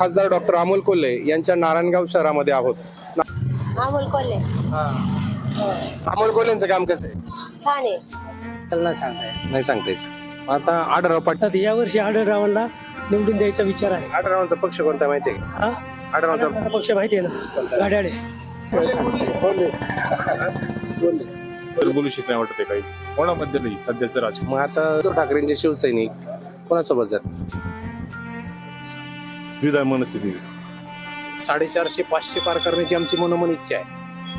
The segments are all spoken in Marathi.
खासदार डॉक्टर अमोल कोल्हे यांच्या नारायणगाव शहरामध्ये आहोत. अमोल कोल्हे. अमोल कोल्हेंचं काम कसं आहे? छान आहे. त्यांना सांगताय. नाही सांगतेच आता आढळराव पाटील आता यावर्षी आढळरावांना निवडून द्यायचा विचार आहे. आढळरावांचा पक्ष कोणता माहिती आहे का आढळरावांचा आढळरावांचा पक्ष माहिती आहे ना? गाड्याळे तर बोलूशीच नाही वाटत आहे काही. कोणामध्ये नाही सध्याचं राजकारण. मग आता उद्धव ठाकरेंचे शिवसैनिक कोणासोबत जात द्विधा मनस्थिती. साडेचारशे पाचशे पार करण्याची आमची मनोमन इच्छा आहे.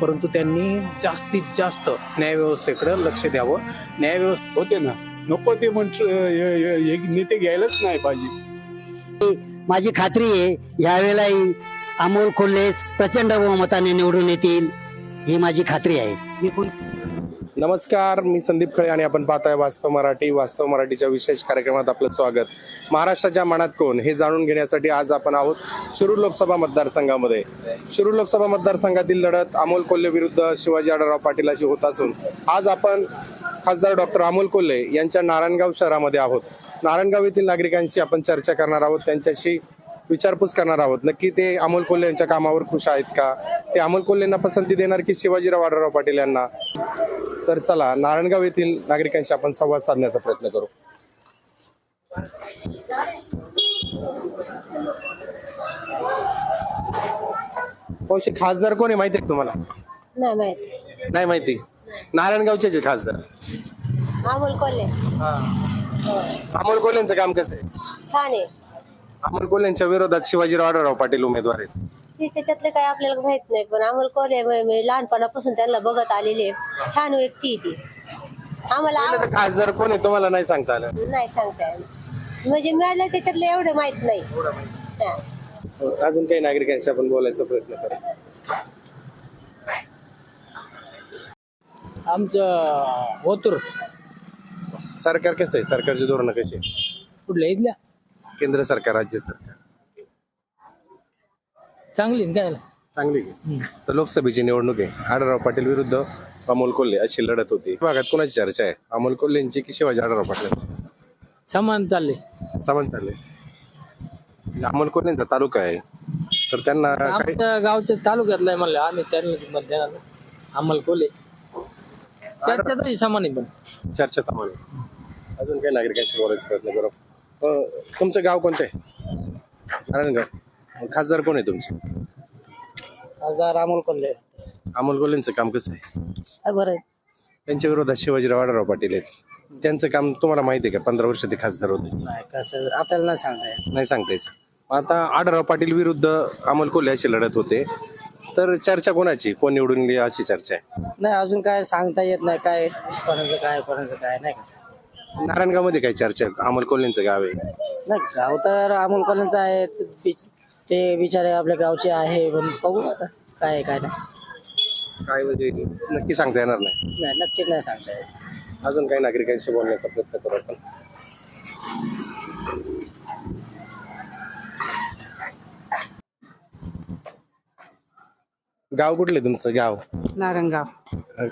परंतु त्यांनी जास्तीत जास्त न्यायव्यवस्थेकडे लक्ष द्यावं. न्यायव्यवस्था होते ना. नको ते नेते घ्यायलाच नाही पाहिजे. माझी खात्री आहे यावेळेलाही अमोल कोल्हेस प्रचंड बहुमताने निवडून येतील ही माझी खात्री आहे. नमस्कार मी संदीप खळे आणि आपण पाहताय वास्तव मराठी. वास्तव मराठीच्या विशेष कार्यक्रमात आपलं स्वागत. महाराष्ट्राच्या मनात कोण हे जाणून घेण्यासाठी आज आपण आहोत शिरूर लोकसभा मतदारसंघामध्ये. शिरूर लोकसभा मतदारसंघातील लढत अमोल कोल्हे विरुद्ध शिवाजी आढळराव पाटील अशी होत असून आज आपण खासदार डॉक्टर अमोल कोल्हे यांच्या नारायणगाव शहरामध्ये आहोत. नारायणगाव येथील नागरिकांशी आपण चर्चा करणार आहोत त्यांच्याशी विचारपूस करणार आहोत. नक्की ते अमोल कोल्हे यांच्या कामावर खुश आहेत का? ते अमोल कोल्हेंना पसंती देणार की शिवाजीराव आढळराव पाटील यांना? तर चला नारायणगाव येथील नागरिकांशी आपण संवाद साधण्याचा प्रयत्न करू. खासदार कोण आहे माहिती आहे का तुम्हाला? नाही माहिती. नाही माहिती. नारायणगावचेच आहे खासदार. अमोल कोल्हे. अमोल कोल्हेंचं काम कसं आहे? छान आहे. अमोल कोल्हेंच्या विरोधात शिवाजीराव आढळराव पाटील उमेदवार आहेत. ते त्याच्यातलं काय आपल्याला माहीत नाही पण अमोल कोल्हे लहानपणापासून त्यांना बघत आलेले. छान व्यक्ती ती आम्हाला आव- खासदार कोण आहे तुम्हाला नाही सांगता आलं नाही सांगता येणार. म्हणजे मला त्याच्यातलं एवढं माहीत नाही हा. अजून काही नागरिकांशी आपण बोलायचा प्रयत्न करू आमचं ओतूर सरकार कसं आहे सरकारची धोरणं कशी आहे? कुठल्या इथल्या केंद्र सरकार राज्य सरकार चांगली ना काय चांगली आहे. तर लोकसभेची निवडणूक आहे. आढळराव पाटील विरुद्ध अमोल कोल्हे अशी लढत होती. भागात कोणाची चर्चा आहे? अमोल कोल्हेंची की शिवाजी आढळराव पाटील समान चालले. सामान चालले. अमोल कोल्हेंचा तालुका आहे. तर त्यांना काही आमच्या गावच्या तालुक्यातलं आहे म्हणलं. आम्ही त्यांना मत देणार ना आम्हाला कोले चर्चा तशी समान आहे पण. चर्चा समान आहे. अजून काही नागरिकांशी बोलायचा प्रयत्न करू. अं, तुमचं गाव कोणतं आहे? नारायणगाव खासदार कोण आहे तुमचे? खासदार अमोल कोल्हे. अमोल कोल्हेंचं काम कसं आहे? बरं त्यांच्या विरोधात शिवाजीराव आढळराव पाटील आहेत. त्यांचं काम तुम्हाला माहिती आहे का? पंधरा वर्ष ते खासदार होते. नाही कसं आपल्याला नाही सांगताय नाही सांगता यायचं मग आता आढळराव पाटील विरुद्ध अमोल कोल्हे अशी लढत होते. तर चर्चा कोणाची? कोण निवडून गेली अशी चर्चा आहे? नाही अजून काय सांगता येत नाही. काय कोणाचं काय कोणाचं काय नाही का? नारायणगावमध्ये काय चर्चा आहे? अमोल कोल्हेंचं गाव आहे. नाही गाव तर अमोल कोल्हेंचं आहे. बिच- ते बिचारे आपल्या गावचे आहे पण बघू आता काय आहे, काय नाही. काय म्हणजे नक्की सांगता येणार नाही. नाही नक्की नाही सांगता येत अजून काही नागरिकांशी बोलण्याचा प्रयत्न करू आपण. गाव कुठले तुमचं? गाव? नारंगाव.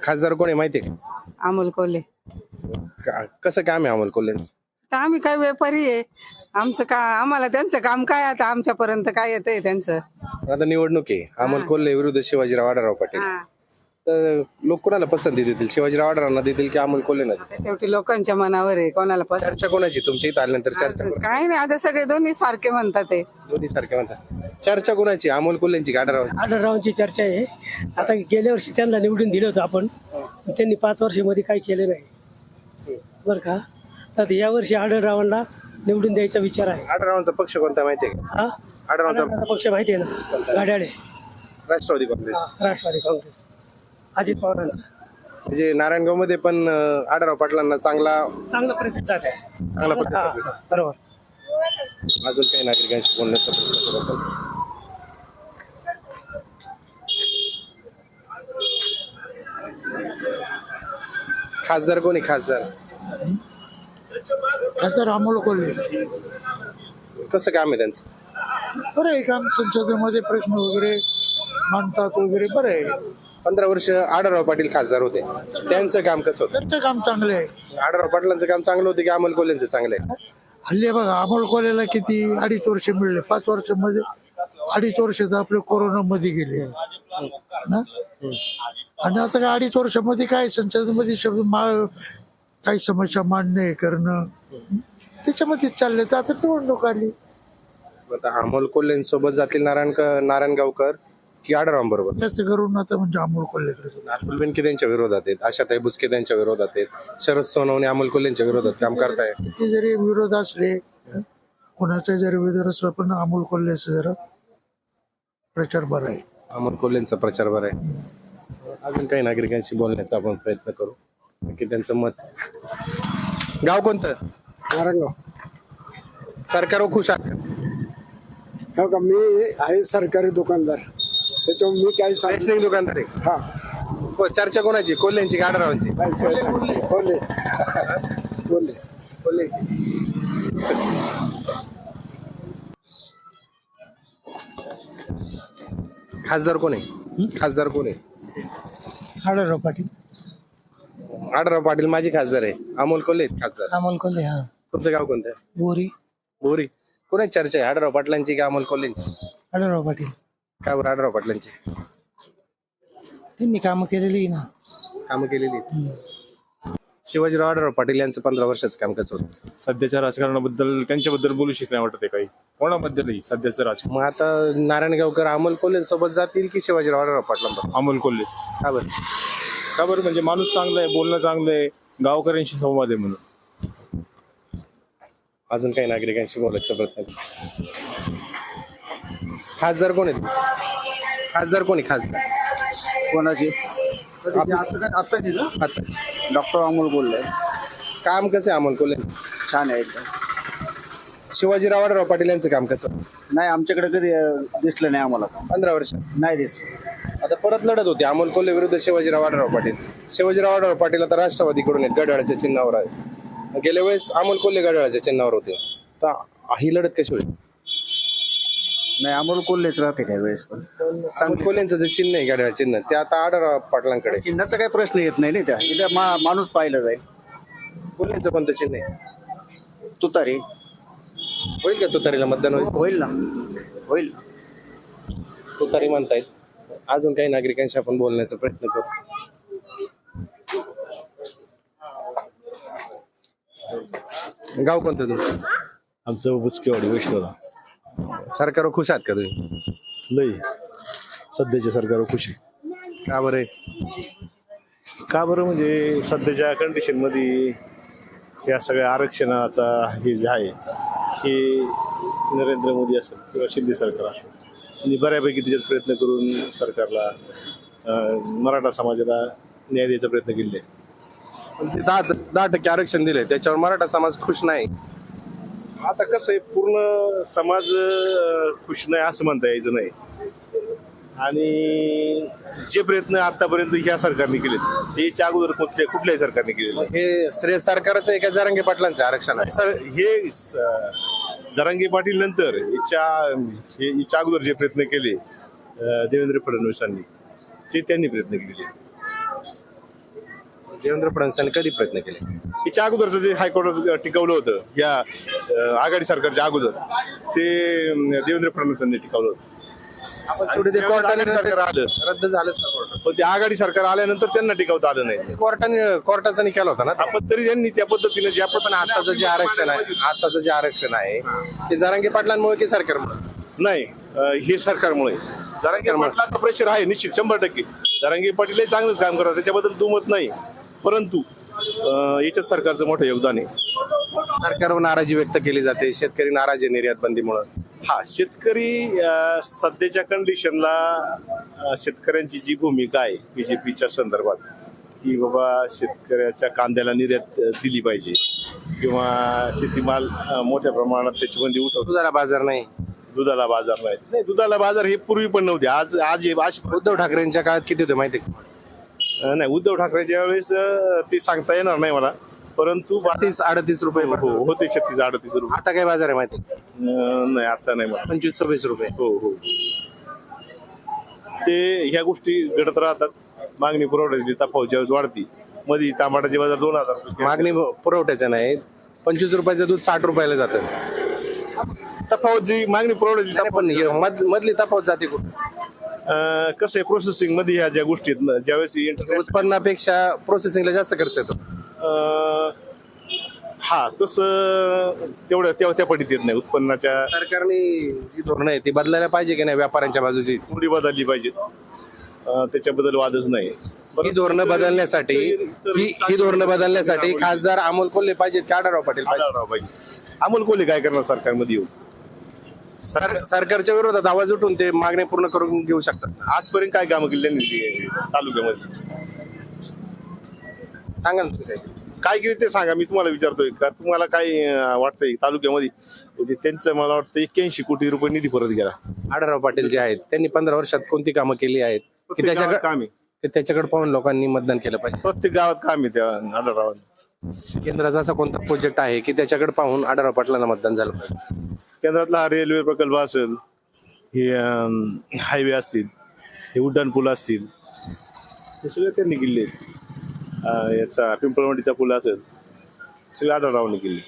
खासदार कोण आहे माहिती आहे अमोल कोल्हे. का कसं काम आहे अमोल कोल्हेंचं? तर आम्ही काय व्यापारी आहे. आमचं का आम्हाला त्यांचं काम काय आता? आमच्यापर्यंत काय येतंय त्यांचं? आता निवडणूक आहे. अमोल कोल्हे विरुद्ध शिवाजीराव आढळराव पाटील. हा. तर लोक कोणाला पसंती देतील? शिवाजीराव आढळरावांना देतील की अमोल कोल्हेंना देतील? शेवटी लोकांच्या मनावर आहे. कोणाला पसंत? चर्चा कोणाची? तुमच्या इथं आल्यानंतर चर्चा कोण- काय नाही आता सगळे दोन्ही सारखे म्हणतात ते. दोन्ही सारखे म्हणतात. चर्चा कोणाची? अमोल कोल्हेंची का आढळराव आढळरावांची चर्चा आहे. आता गेल्या वर्षी त्यांना निवडून दिलं होतं आपण. पण त्यांनी पाच वर्षामध्ये काही केलं नाही. बरं का? तर यावर्षी आढळरावांना निवडून द्यायचा विचार आहे. आढळरावांचा पक्ष कोणता माहिती आहे का? हा? आढळरावांचा पक्ष माहिती आहे ना? गाड्याळे राष्ट्रवादी काँग्रेस. हा, राष्ट्रवादी काँग्रेस. अजित पवारांचा. म्हणजे नारायणगावमध्ये पण अं, आढळराव पाटलांना चांगला चांगला प्रतिसाद आहे. चांगला हा, प्रतिसाद भेटला. हा, बरोबर. अजून काही नागरिकांशी बोलण्याचा प्रयत्न करू आपण. खासदार कोणी? खासदार. खासदार अमोल कोल्हे. कसं काम आहे त्यांचं? बरं आहे काम संसदेमध्ये प्रश्न वगैरे मांडतात वगैरे बरं आहे. पंधरा वर्ष आढळराव पाटील खासदार होते. त्यांचं काम कसं होतं? त्यांचं काम चांगलं आहे. आढळराव पाटलांचं काम चांगलं होतं की अमोल कोल्हेंचं चांगलं आहे? हल्ली बघा अमोल कोल्हेला किती अडीच वर्ष मिळले. पाच वर्षामध्ये अडीच वर्ष तर आपले कोरोनामध्ये गेले. ना आणि आता काय अडीच वर्षामध्ये काय संसदेमध्ये शब्द माळ काही समस्या मांडणे करणं. त्याच्यामध्येच चालले तर आता निवडणूक आली. आता अमोल कोल्हेंसोबत जातील नारायण नारायणगावकर की आडराव बरोबर? जास्त करून आता म्हणजे अमोल कोल्हेकडे बेनके त्यांच्या विरोधात आहेत. आशाताई बुचके त्यांच्या विरोधात आहेत. शरद सोनवणे अमोल कोल्हेंच्या विरोधात काम करताय किती जरी विरोध असले कोणाचा जरी विरोध असला पण अमोल कोल्हेचा जरा प्रचार बरा आहे. अमोल कोल्हेंचा प्रचार बरा आहे. अजून काही नागरिकांशी बोलण्याचा आपण प्रयत्न करू. की त्यांचं मत. गाव कोणतं? नारायणगाव सरकारवर खुश आहात का? हो का? मी आहे सरकारी दुकानदार. त्याच्यामुळे मी काही सांग रेशनिंग दुकानदार आहे? हा. हो, चर्चा कोणाची? कोल्ह्यांची की आडरावांची काय काय सांग बोले बोले खासदार कोण आहे? खासदार कोण आहे? आढळराव पाटील. आडराव पाटील माझी खासदार आहे. अमोल कोल्हे आहेत खासदार. अमोल कोल्हे हा. तुमचं गाव कोणतं? बोरी. बोरी. कोणाची चर्चा आहे? आडराव पाटलांची की अमोल कोल्हेंची? आढळराव पाटील. का बरं आडराव पाटलांची? त्यांनी कामं केलेली ना. कामं केलेली आहेत. शिवाजीराव आडराव पाटील यांचं पंधरा वर्षाचं काम कसं होतं? सध्याच्या राजकारणाबद्दल त्यांच्याबद्दल बोलूशीच नाही वाटत आहे काही. कोणाबद्दलही सध्याचं राजकारण. मग आता नारायणगावकर अमोल कोल्हे सोबत जातील की शिवाजीराव आडराव पाटलांबरोबर? अमोल कोल्हेच. का बरं? का बरं? म्हणजे माणूस चांगला आहे बोलणं चांगलं आहे गावकऱ्यांशी संवाद आहे म्हणून. अजून काही नागरिकांशी बोलायचा प्रयत्न करू. खासदार कोण आहेत? खासदार कोणी खासदार. कोणाची? आत्ताची ना आता. डॉक्टर अमोल बोलले. काम कसं आहे अमोल कोल्हे? छान आहे एकदम. शिवाजीराव आडराव पाटील यांचं काम कसं? नाही आमच्याकडे कधी अं, दिसलं नाही आम्हाला. पंधरा वर्ष. नाही दिसलं. आता परत लढत होती. अमोल कोल्हे विरुद्ध शिवाजीराव आढळराव पाटील. शिवाजीराव आढळराव पाटील आता राष्ट्रवादीकडून आहेत गडाळाच्या चिन्हावर आहे गेल्या वेळेस अमोल कोल्हे गडाळाच्या चिन्हावर होते. तर ही लढत कशी होईल? नाही अमोल कोल्हेच राहते काही वेळेस पण. अमोल कोल्हेंचं जे चिन्ह आहे गडाळ चिन्ह ते आता आढळराव पाटलांकडे चिन्हाचा काही प्रश्न येत नाही ना त्या. इथं मा माणूस पाहिलं जाईल. कोल्हेंचं कोणतं चिन्ह आहे? तुतारी. होईल का तुतारीला मतदान होईल? होईल ना. होईल. तुतारी म्हणतायत. अजून काही नागरिकांशी आपण बोलण्याचा प्रयत्न करू. गाव कोणतं तुमचं? आमचं बुचकेवाडी वैष्णवला. सरकारवर खुश आहात का तुम्ही? लई. सध्याच्या सरकारवर खुशी का बरं? का बरं म्हणजे सध्याच्या कंडिशनमध्ये या सगळ्या आरक्षणाचा हे जे आहे हे नरेंद्र मोदी असेल किंवा शिंदे सरकार असेल यांनी बऱ्यापैकी त्याच्यात प्रयत्न करून सरकारला अं, मराठा समाजाला न्याय द्यायचा प्रयत्न केले पण ते दहा दहा टक्के आरक्षण दिले त्याच्यावर मराठा समाज खुश नाही. आता कसं आहे पूर्ण समाज अं, खुश नाही असं म्हणता यायचं नाही. आणि जे प्रयत्न आतापर्यंत ह्या सरकारने केलेत ते याच्या अगोदर कुठल्या कुठल्याही सरकारने केलेले नाही. हे श्रेय सरकारचं एका जरांगे पाटलांचं आरक्षण आहे? सर हे स- जरांगे पाटील नंतर याच्या हे याच्या अगोदर जे प्रयत्न केले देवेंद्र फडणवीसांनी ते त्यांनी प्रयत्न केले. देवेंद्र फडणवीसांनी कधी प्रयत्न केले? याच्या अगोदरचं जे हायकोर्टात टिकवलं होतं या आघाडी सरकारच्या अगोदर ते देवेंद्र फडणवीसांनी टिकवलं होतं. शेवटी ते कोर्टाने सरकार आलं रद्द झालंच ना कोर्टात पण ते आघाडी सरकार आल्यानंतर त्यांना टिकवता आलं नाही. कोर्टाने कोर्टाचा निकाल होता ना आपण तरी त्यांनी त्या पद्धतीने ज्या पण पद्धतीने आताचं जे आरक्षण आहे आताचं जे आरक्षण आहे ते जरांगे पाटलांमुळे की सरकारमुळे? नाही अं, हे सरकारमुळे. जरांगे पाटलाचं प्रेशर आहे निश्चित शंभर टक्के. जरांगे पाटील चांगलंच काम करतात त्याच्याबद्दल दुमत नाही. परंतु अं, याच्यात सरकारचं मोठं योगदान आहे. सरकारवर नाराजी व्यक्त केली जाते शेतकरी नाराज आहे निर्यात बंदीमुळे हा शेतकरी सध्याच्या कंडिशनला शेतकऱ्यांची जी भूमिका आहे बीजेपीच्या संदर्भात की बाबा शेतकऱ्याच्या कांद्याला निर्यात दिली पाहिजे किंवा शेतीमाल मोठ्या प्रमाणात त्याची बंदी उठव दुधाला बाजार नाही. दुधाला बाजार नाही. नाही दुधाला बाजार हे पूर्वी पण नव्हते. आज आज हे- आज उद्धव ठाकरेंच्या काळात किती होते माहिती नाही उद्धव ठाकरेच्या वेळेस ते सांगता येणार नाही मला. परंतु तीस अडतीस रुपये हो हो, होते छत्तीस अडतीस रुपये. आता काय बाजार आहे माहिती? अं, नाही आता नाही मला पंचवीस सव्वीस रुपये. हो हो. ते ह्या गोष्टी घडत राहतात. मागणी पुरवठ्याची तफावत ज्यावेळेस वाढती मध्ये टमाटाचे बाजार दोन हजार रुपये. मागणी पुरवठ्याचं नाही. पंचवीस रुपयाचं दूध साठ रुपयाला जातं. तफावत जी मागणी नाही, पण हे मध- मधली तफावत जाते कुठं? अं, कसं आहे प्रोसेसिंगमध्ये ह्या ज्या गोष्टी आहेत ना ज्यावेळेस उत्पन्नापेक्षा प्रोसेसिंगला जास्त खर्च येतो. अं, हा तसं तेवढं त्या त्या पटीत येत नाही उत्पन्नाच्या सरकारने जी धोरणं आहे ती बदलायला पाहिजे की नाही व्यापाऱ्यांच्या बाजूची? थोडी बदलली पाहिजेत अं, त्याच्याबद्दल वादच नाही. ही धोरणं बदलण्यासाठी ही ही धोरणं बदलण्यासाठी खासदार अमोल कोल्हे पाहिजेत की आढळराव पाटील पाहिजे आढळराव पाहिजे अमोल कोल्हे काय करणार सरकारमध्ये येऊन? सर- सरकारच्या विरोधात आवाज उठून ते मागणी पूर्ण करून घेऊ शकतात. आजपर्यंत काय कामं केली त्यांनी ते तालुक्यामध्ये? सांगा ना तुम्ही काही. काय केली ते सांगा मी तुम्हाला विचारतोय का? तुम्हाला काय अं, वाटतंय तालुक्यामध्ये? म्हणजे त्यांचं मला वाटतं एक्क्याऐंशी कोटी रुपये निधी परत गेला आढळराव पाटील जे आहेत त्यांनी पंधरा वर्षात कोणती कामं केली आहेत? की प्रत्येक गावात त्याच्याकडे काम. आहे की त्याच्याकडे पाहून लोकांनी मतदान केलं पाहिजे. प्रत्येक गावात काम आहे त्या आढळरावांनी. केंद्राचा असा कोणता प्रोजेक्ट आहे की त्याच्याकडे पाहून आढळराव पाटलांना मतदान झालं पाहिजे? केंद्रातला हा रेल्वे प्रकल्प असेल हे हायवे असतील हे उड्डाण पूल असतील हे सगळे त्यांनी केले. याचा पिंपळवंडीचा पूल असेल सगळे आढळरावांनी केले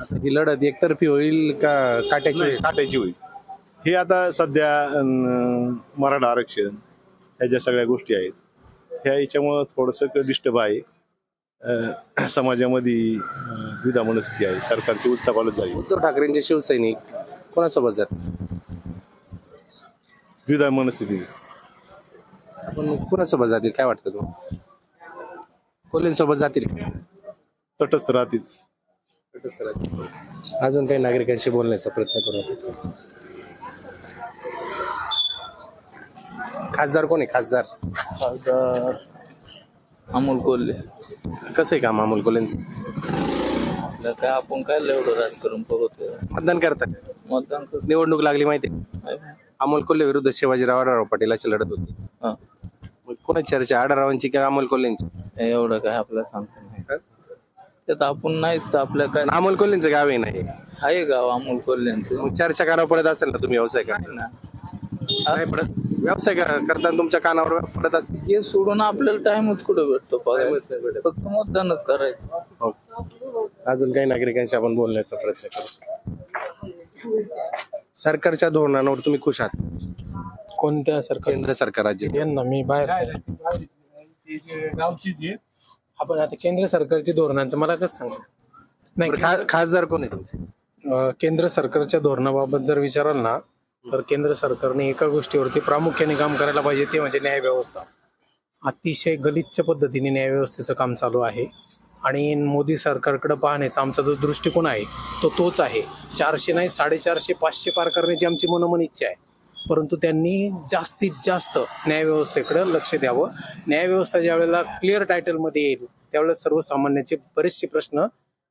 आता ही लढत एकतर्फी होईल का काट्याची? काटायची होईल. हे आता सध्या अं, मराठा आरक्षण ह्या ज्या सगळ्या गोष्टी आहेत ह्या याच्यामुळं थोडंसं डिस्टर्ब आहे. अं, समाजामध्ये अं, द्विधा मनस्थिती आहे. सरकारची उत्तापालच झाली उद्धव ठाकरेंचे शिवसैनिक कोणासोबत जातात द्विधा मनस्थिती आपण कोणासोबत जातील? काय वाटतं तुम्हाला? कोल्हेंसोबत जातील. तटस्थ राहतील. अजून काही नागरिकांशी बोलण्याचा प्रयत्न करू आपण. खासदार कोण आहे? खासदार. खासदार अमोल कोल्हे. कसं आहे काम अमोल कोल्हेंचं? तर काय आपण काय एवढं राजकारण बघतोय मतदान करतात मतदान करतो. निवडणूक लागली माहिती आहे? अमोल कोल्हे विरुद्ध शिवाजीराव आढळराव पाटील अशी लढत होती. हा. मग कोणाची चर्चा? आढळरावांची की अमोल कोल्हेंची? एवढं काय आपल्याला सांगतो नाही त्यात आपण नाहीच आपल्या काय अमोल कोल्हेंचं गावही नाही आहे गाव अमोल कोल्ह्यांचं मग चर्चा करावं पडत असेल ना तुम्ही व्यवसाय करा ना. नाही पडत? व्यवसाय करा- करताना तुमच्या कानावर पडत असेल? हे सोडून आपल्याला टाइमच कुठं भेटतो बघायला फक्त मतदानच करायचं. हो. अजून काही नागरिकांशी आपण बोलण्याचा प्रयत्न करू. सरकारच्या धोरणांवर तुम्ही खुश आहात? कोणत्या सरकार? केंद्र सरकार राज्य यांना मी बाहेर आपण आता केंद्र सरकारची धोरणांचं मला कसं सांगता? नाही खा- खासदार कोण आहे तुमचे? अ, केंद्र सरकारच्या धोरणाबाबत जर विचाराल ना तर केंद्र सरकारने एका गोष्टीवरती प्रामुख्याने काम करायला पाहिजे ते म्हणजे न्याय व्यवस्था. अतिशय गलिच्छ पद्धतीने न्याय व्यवस्थेचं काम चालू आहे. आणि मोदी सरकारकडे पाहण्याचा आमचा जो दृष्टिकोन आहे तो तोच आहे. चारशे नाही साडेचारशे पाचशे पार करण्याची आमची मनोमन इच्छा आहे. परंतु त्यांनी जास्तीत जास्त न्यायव्यवस्थेकडे लक्ष द्यावं. न्यायव्यवस्था ज्या वेळेला क्लिअर टायटलमध्ये येईल त्यावेळेला सर्वसामान्याचे बरेचसे प्रश्न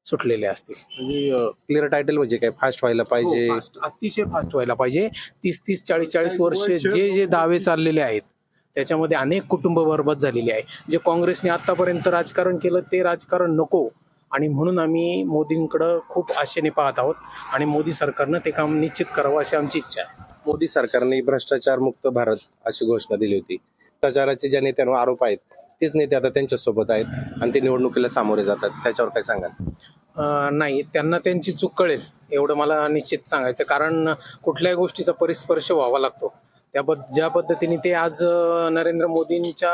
सुटलेले असतील. म्हणजे क्लिअर टायटल म्हणजे काय? फास्ट व्हायला पाहिजे. हो. अतिशय फास्ट व्हायला पाहिजे. तीस तीस चाळीस चाळीस वर्ष. जे जे दावे चाललेले आहेत त्याच्यामध्ये अनेक कुटुंब बरबाद झालेली आहे. जे काँग्रेसने आतापर्यंत राजकारण केलं ते राजकारण नको. आणि म्हणून आम्ही मोदींकडं खूप आशेने पाहत आहोत आणि मोदी सरकारनं ते काम निश्चित करावं अशी आमची इच्छा आहे. मोदी सरकारने भ्रष्टाचार मुक्त भारत अशी घोषणा दिली होती. भ्रष्टाचाराचे ज्या नेत्यांवर आरोप आहेत तेच नेते आता त्यांच्यासोबत आहेत आणि ते निवडणुकीला सामोरे जातात. त्याच्यावर काय सांगाल? नाही त्यांना त्यांची चूक कळेल एवढं मला निश्चित सांगायचं कारण कुठल्याही गोष्टीचा परिस्पर्श व्हावा लागतो. त्या पद ज्या पद्धतीने ते आज नरेंद्र मोदींच्या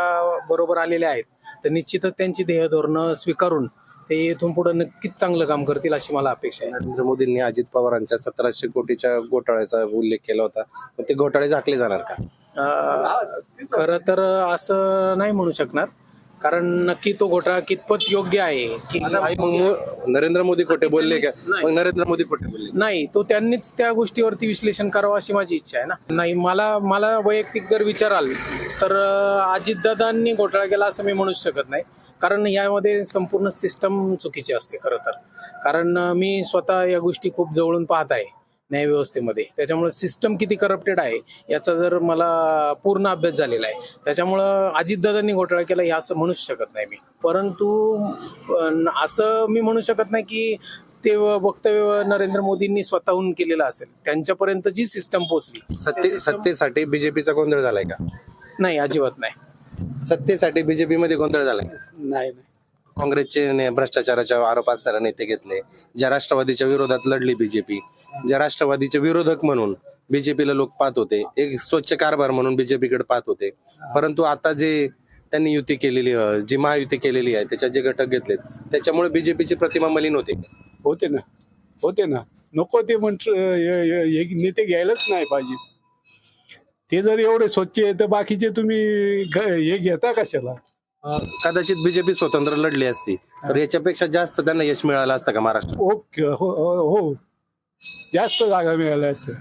बरोबर आलेले आहेत तर निश्चितच त्यांची ध्येय धोरणं स्वीकारून ते इथून पुढे नक्कीच चांगलं काम करतील अशी मला अपेक्षा आहे. नरेंद्र मोदींनी अजित पवारांच्या सतराशे कोटीच्या घोटाळ्याचा उल्लेख केला होता. पण ते घोटाळे झाकले जाणार का? अं, खरं तर असं नाही म्हणू शकणार. कारण नक्की तो घोटाळा कितपत योग्य आहे की मग मो- नरेंद्र मोदी खोटे बोलले का? मग नरेंद्र मोदी खोटे बोलले. नाही तो त्यांनीच त्या गोष्टीवरती विश्लेषण करावं अशी माझी इच्छा आहे ना. नाही मला मला वैयक्तिक जर विचाराल तर अजितदादांनी घोटाळा केला असं मी म्हणूच शकत नाही. कारण यामध्ये संपूर्ण सिस्टम चुकीची असते खरं तर. कारण मी स्वतः या गोष्टी खूप जवळून पाहत आहे न्यायव्यवस्थेमध्ये. त्याच्यामुळे सिस्टम किती करप्टेड आहे याचा जर मला पूर्ण अभ्यास झालेला आहे त्याच्यामुळं अजितदादांनी घोटाळा केला हे असं म्हणूच शकत नाही मी. परंतु असं मी म्हणू शकत नाही की ते वक्तव्य नरेंद्र मोदींनी स्वतःहून केलेलं असेल. त्यांच्यापर्यंत जी सिस्टम पोहोचली. सत्ते सत्तेसाठी बीजेपीचा गोंधळ झालाय का? नाही अजिबात नाही. सत्तेसाठी बीजेपी मध्ये गोंधळ झालाय? नाही नाही. काँग्रेसचे ने- भ्रष्टाचाराचे आरोप असणारे नेते घेतले. ज्या राष्ट्रवादीच्या विरोधात लढली बीजेपी ज्या राष्ट्रवादीचे विरोधक म्हणून बीजेपीला लोक पाहत होते एक स्वच्छ कारभार म्हणून बीजेपीकडे पाहत होते. परंतु आता जे त्यांनी युती केलेली अं, जी महायुती केलेली आहे त्याच्यात जे घटक घेतलेत त्याच्यामुळे बीजेपीची प्रतिमा मलिन होते. होते ना. होते ना. नको ते म्हण नेते घ्यायलाच नाही पाहिजे. ते जर एवढे स्वच्छ आहे तर बाकीचे तुम्ही घ- हे घेता कशाला? अं, कदाचित बीजेपी स्वतंत्र लढली असती तर याच्यापेक्षा जास्त त्यांना यश मिळालं असतं का महाराष्ट्रात ओके हो हो हो. जास्त जागा मिळाल्या असत्या.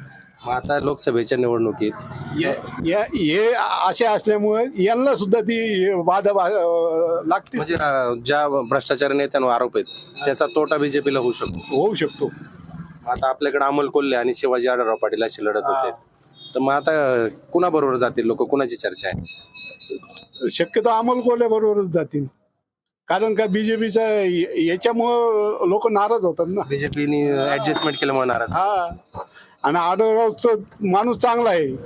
मग आता लोकसभेच्या निवडणुकीत या- हे असे असल्यामुळे यांना सुद्धा ती बाधा बा- अं, लागते म्हणजे अं, ज्या भ्रष्टाचार नेत्यांवर आरोप आहेत त्याचा तोटा बीजेपीला होऊ शकतो. होऊ शकतो. आता आपल्याकडे अमोल कोल्हे आणि शिवाजी आढळराव पाटील अशी लढत होते. तर मग आता कुणाबरोबर जातील लोक? कुणाची चर्चा आहे? शक्यतो अमोल कोल्हे बरोबरच जातील. कारण का बीजेपीचा याच्यामुळं लोक नाराज होतात ना. बीजेपीने ऍडजस्टमेंट केल्यामुळे नाराज. हा. आणि आढळरावचं माणूस चांगला आहे.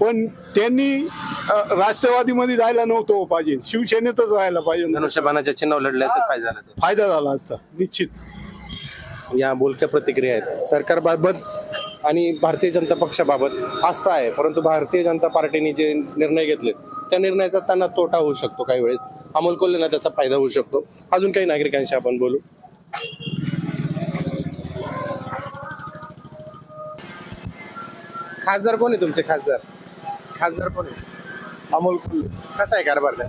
पण त्यांनी अं, राष्ट्रवादीमध्ये जायला नव्हतं पाहिजे. शिवसेनेतच राहायला पाहिजे. धनुष्यबाणाच्या चिन्हावर लढले असत फायदा झाला असता. फायदा झाला असता. निश्चित. या बोलक्या प्रतिक्रिया आहेत. सरकारबाबत आणि भारतीय जनता पक्षाबाबत आस्था आहे. परंतु भारतीय जनता पार्टीने जे निर्णय घेतलेत त्या निर्णयाचा त्यांना तोटा होऊ शकतो काही वेळेस. अमोल कोल्हेना त्याचा फायदा होऊ शकतो. अजून काही नागरिकांशी आपण बोलू. खासदार कोण आहे तुमचे? खासदार. खासदार कोण आहे? अमोल कोल्हे. कसा आहे कारभार त्या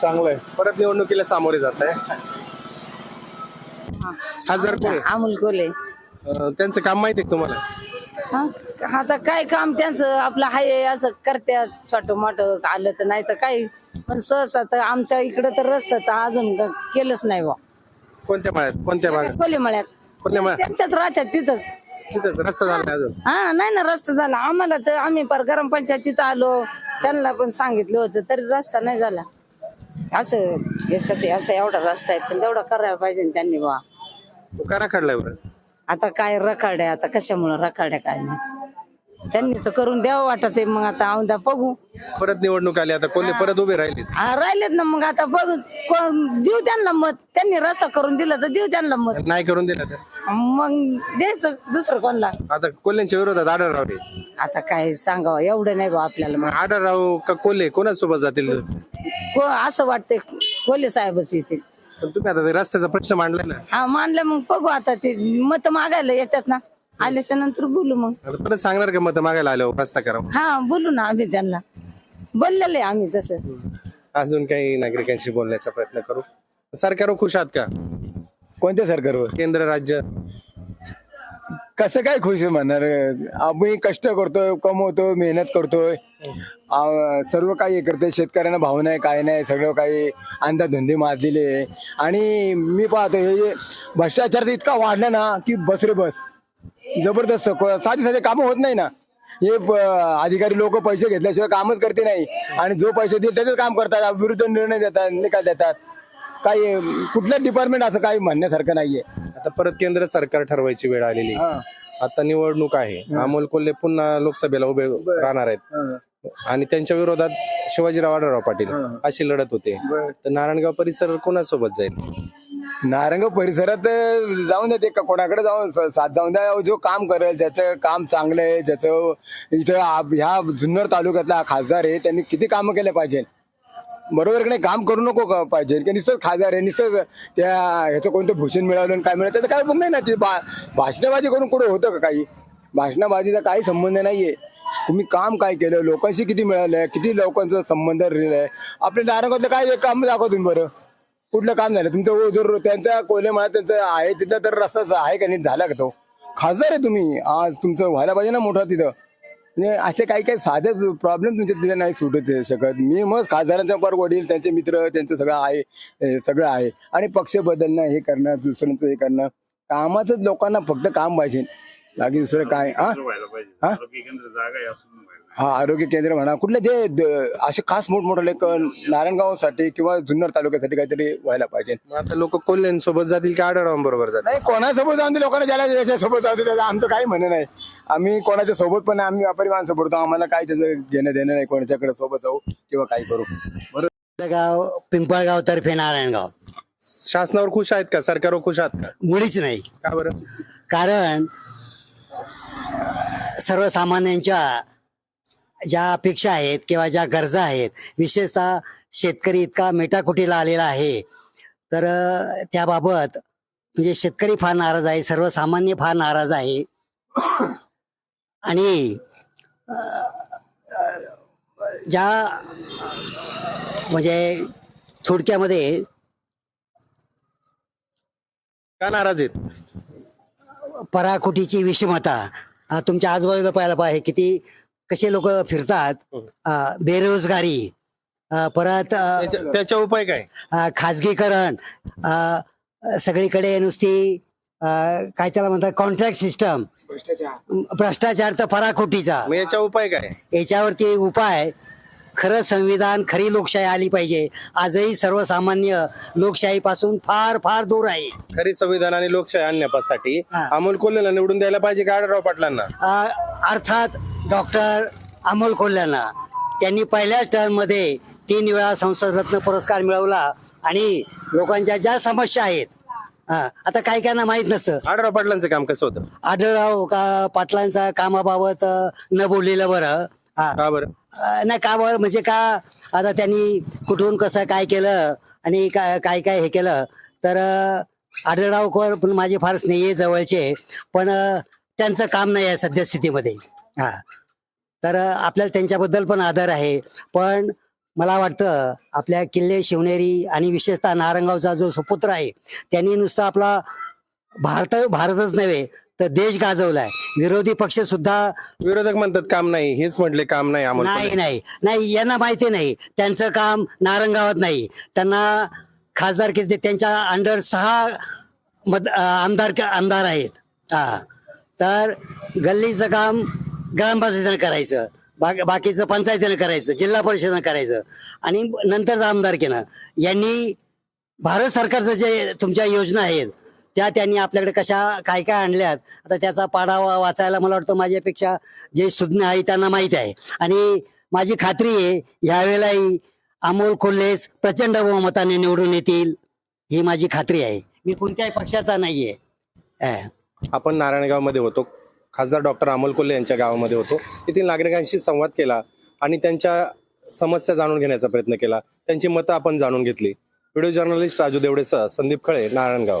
चांगला आहे. परत निवडणुकीला सामोरे जात आहे. खासदार कोण आहे? अमोल कोले अं, त्यांचं काम माहिती आहे तुम्हाला? हा? आता काय काम त्यांचं? आपलं हाय असं करत्यात. छोट मोठ आलं तर नाही तर काय. पण सहसा तर आमच्या इकडं तर रस्ता तर अजून केलंच नाही बा कोणत्या माळ्यात? कोणत्या भागात? कोले मळ्यात. कोणत्या माळ्यात. त्यांच्यात राहतात तिथंच. तिथंच रस्ता झाला नाही अजून? हा नाही ना रस्ता झाला. आम्हाला तर आम्ही पर गरम पंचायतीत आलो. त्यांना पण सांगितलं होतं तरी रस्ता नाही झाला. असं याच्यात असं एवढा रस्ता आहे. पण तेवढा करायला पाहिजे ना त्यांनी बा तो करा काढलाय बरं. आता काय रखाड्या आता कशामुळे रखाड्या काय नाही. त्यांनी तर करून द्यावं वाटत मग आता औंदा बघू. परत निवडणूक आली आता कोल्हे परत उभे राहिले हा, राहिलेत ना मग आता बघू. कोण- देऊ त्यांना मत. त्यांनी रस्ता करून दिला तर देऊ त्यांना मत. नाही करून दिला तर. मग द्यायचं दुसरं कोणला? आता कोल्ह्यांच्या विरोधात आढळराव आहे. आता काय सांगावं एवढं नाही बा आपल्याला मग आढळराव का कोल्हे कोणासोबत जातील? को- असं वाटतंय कोल्हे साहेबच येतील. पण तुम्ही आता ते रस्त्याचा प्रश्न मांडलाय ना. हा मानलं मग बघू आता ते मत मागायला येतात ना. आल्याच्यानंतर बोलू मग. आता परत सांगणार का मत मागायला आल्यावर रस्ता करा हा बोलू ना आम्ही त्यांना. बोललेले आम्ही तसं. अजून काही नागरिकांशी बोलण्याचा प्रयत्न करू. सरकारवर खुश आहात का? कोणत्या सरकारवर? केंद्र राज्य? कसं काय खुश म्हणणार? आम्ही कष्ट करतोय कमवतोय मेहनत करतोय. सर्व काही हे करतोय शेतकऱ्यांना भाव नाही काय नाही सगळं काही अंधाधुंदी माजलेले आहे. आणि मी पाहतो हे जे भ्रष्टाचार तर इतका वाढला ना की बस रे बस. जबरदस्त साधी साधी कामं होत नाही ना. हे अधिकारी लोक पैसे घेतल्याशिवाय कामच करते नाही. आणि जो पैसे देईल त्याचंच काम करतात. विरुद्ध निर्णय देतात निकाल देतात. काही कुठल्याच डिपार्टमेंट असं काही म्हणण्यासारखं नाहीये. आता परत केंद्र सरकार ठरवायची वेळ आलेली. आता निवडणूक आहे. अमोल कोल्हे पुन्हा लोकसभेला उभे राहणार आहेत. आणि त्यांच्या विरोधात शिवाजीराव आढळराव पाटील अशी लढत होते. तर नारायणगाव परिसर कोणासोबत जाईल? नारंग परिसरात जाऊन देते. का कोणाकडे जाऊन साथ जाऊन द्या. जो काम करेल ज्याचं काम चांगलं आहे ज्याचं इथं ह्या जुन्नर तालुक्यातला खासदार आहे त्यांनी किती कामं केले पाहिजे? बरोबर की नाही? काम करू नको का पाहिजे? की निसर्ग खासदार आहे निसर्ग त्या ह्याचं कोणतं भूषण मिळालं काय मिळालं त्याचं काय पण नाही ना? ते भाषणाबाजी करून कुठं होतं का काही? भाषणाबाजीचा काही संबंध नाहीये. तुम्ही काम काय केलं? लोकांशी किती मिळालंय? किती लोकांचा संबंध आहे? आपल्या नारंगातलं काय काम दाखवा तुम्ही बरं. कुठलं काम झालं? तुमचं जर त्यांचा कोले म्हणा त्यांचं आहे तिथं तर रस्ताच आहे का नाही? झाला का तो? खासदार आहे तुम्ही. आज तुमचं व्हायला पाहिजे ना मोठा तिथं. म्हणजे असे काही काही साधे प्रॉब्लेम तुमच्या तिथे नाही सुटत शकत. मी मग खासदारांचा पर वडील त्यांचे मित्र त्यांचं सगळं आहे सगळं आहे. आणि पक्ष बदलणं हे करणं दुसऱ्यांचं हे करणं. कामाचंच लोकांना फक्त काम पाहिजे. बाकी दुसरं काय? हा? हा? हा आरोग्य केंद्र म्हणा कुठले जे द- असे खास मोठमोठे नारायणगावसाठी किंवा जुन्नर तालुक्यासाठी काहीतरी व्हायला पाहिजे. मग आता लोक कोल्ह्यांसोबत जातील की आढळरावांबरोबर जातील? नाही कोणासोबत जाऊन ते लोकांना ज्याला त्याच्यासोबत जाऊ दे, त्याचं आमचं काही म्हणणं नाही. आम्ही कोणाच्या सोबत पण नाही, आम्ही व्यापारी माणसं पडतो आम्हाला काय त्याचं घेणं देणं नाही कोणाच्याकडे सोबत जाऊ किंवा काही करू. बरोबर गाव पिंपळगाव तर्फे नारायणगाव. शासनावर खुश आहेत का? सरकारवर खुश आहात का? मुळीच नाही. का बरं? कारण सर्वसामान्यांच्या ज्या अपेक्षा आहेत किंवा ज्या गरजा आहेत विशेषतः शेतकरी इतका मेटाकुटीला आलेला आहे. तर त्याबाबत म्हणजे शेतकरी फार नाराज आहे सर्वसामान्य फार नाराज आहे. आणि ज्या म्हणजे थोडक्यामध्ये का नाराज आहेत? पराकुटीची विषमता अ, तुमच्या आजूबाजूला पाहायला पाहिजे किती कसे लोक फिरतात अ, बेरोजगारी अ, परत अ, त्याच्या- त्याच्या उपाय काय? अ, खाजगीकरण अ, सगळीकडे नुसती अ, काय त्याला म्हणतात कॉन्ट्रॅक्ट सिस्टम भ्रष्टाचार तर पराकोटीचा. मग याच्या उपाय काय? याच्यावरती उपाय खरं संविधान खरी लोकशाही आली पाहिजे. आजही सर्वसामान्य लोकशाहीपासून फार फार दूर आहे. खरी संविधान आणि लोकशाही आणण्यासाठी अमोल कोल्हेला निवडून द्यायला पाहिजे का आढळराव पाटलांना? अ, अर्थात डॉक्टर अमोल कोल्ह्यांना. त्यांनी पहिल्याच टर्ममध्ये तीन वेळा संसद रत्न पुरस्कार मिळवला आणि लोकांच्या ज्या समस्या आहेत अ, आता काही काहींना माहीत नसतं. आढळराव पाटलांचं काम कसं होतं? आढळराव का पाटलांचा कामाबाबत अ, न बोललेलं बरं हा. का बरं? नाही का बरं? म्हणजे का आता त्यांनी कुठून कसं काय केलं आणि काय काय काय हे केलं? तर आढळरावकर पण माझे फार स्नेही आहे जवळचे पण त्यांचं काम नाही आहे सद्यस्थितीमध्ये हा. तर आपल्याला त्यांच्याबद्दल पण आदर आहे. पण मला वाटतं आपल्या किल्ले शिवनेरी आणि विशेषतः नारंगावचा जो सुपुत्र आहे त्यांनी नुसतं आपला भारत भारतच नव्हे तर देश गाजवलाय. विरोधी पक्ष सुद्धा विरोधक म्हणतात काम नाही. हेच म्हटले काम नाही नाही. नाही. नाही यांना माहिती नाही. त्यांचं काम नारंगावात नाही. त्यांना खासदार किती त्यांच्या अंडर सहा मत अं, आमदार आमदार आहेत. हा. तर गल्लीचं काम ग्रामपंचायतीनं करायचं. बाकी बाकीचं पंचायतीनं करायचं जिल्हा परिषदेनं करायचं. आणि नंतर आमदार केलं. यांनी भारत सरकारचं जे तुमच्या योजना आहेत त्या त्यांनी आपल्याकडे कशा काय काय आणल्यात? आता त्याचा पाढावा वाचायला मला वाटतं माझ्यापेक्षा जे सुज्ञ आहे त्यांना माहीत आहे. आणि माझी खात्री आहे यावेळेलाही अमोल कोल्हेस प्रचंड बहुमताने निवडून येतील ही माझी खात्री आहे. मी कोणत्याही पक्षाचा नाहीये. आपण नारायणगावमध्ये होतो. खासदार डॉक्टर अमोल कोल्हे यांच्या गावामध्ये होतो. येथील नागरिकांशी संवाद केला आणि त्यांच्या समस्या जाणून घेण्याचा प्रयत्न केला. त्यांची मतं आपण जाणून घेतली. व्हिडिओ जर्नलिस्ट राजू देवडेसह संदीप खळे नारायणगाव.